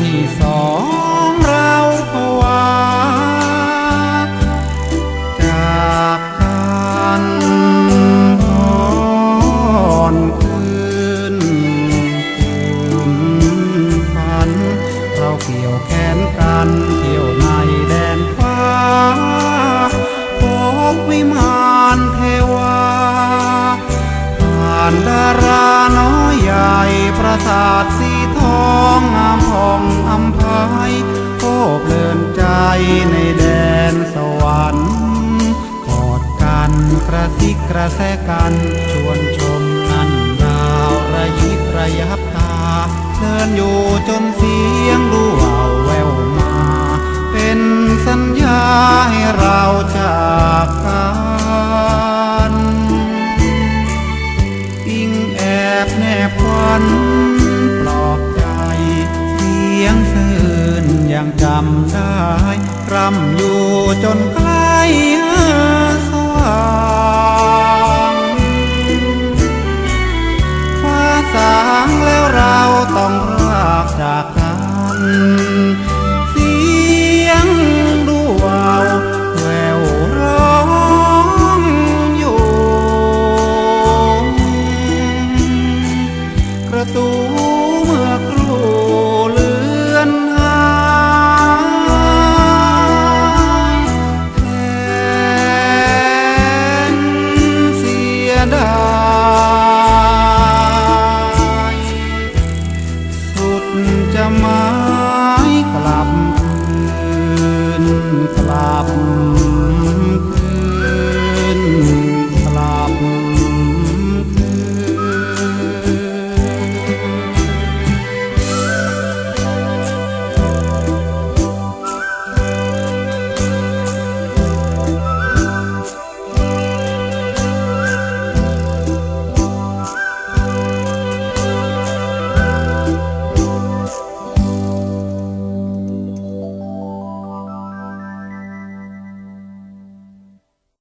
ที่สองเราภาวาจากกันอ่อนคืนคืนฝัน เราเกี่ยวแขนกันเที่ยวในแดนฟ้าพบวิมานเทวาผ่านดาราน้อย ใหญ่ประสาทสีทองงามผ่องอำพายโคเพลินใจในแดนสวรรค์กอดกันกระซิกกระแซกันชวนชมนันดาวระยิบระยับตาเพลินอยู่จนเสียงดู บแนบควันปลอบใจ เสียงซื่นยังจำได้ รำอยู่จนใกล้สว่างฟ้าสางแล้วเราต้องรากจากกัน temperatura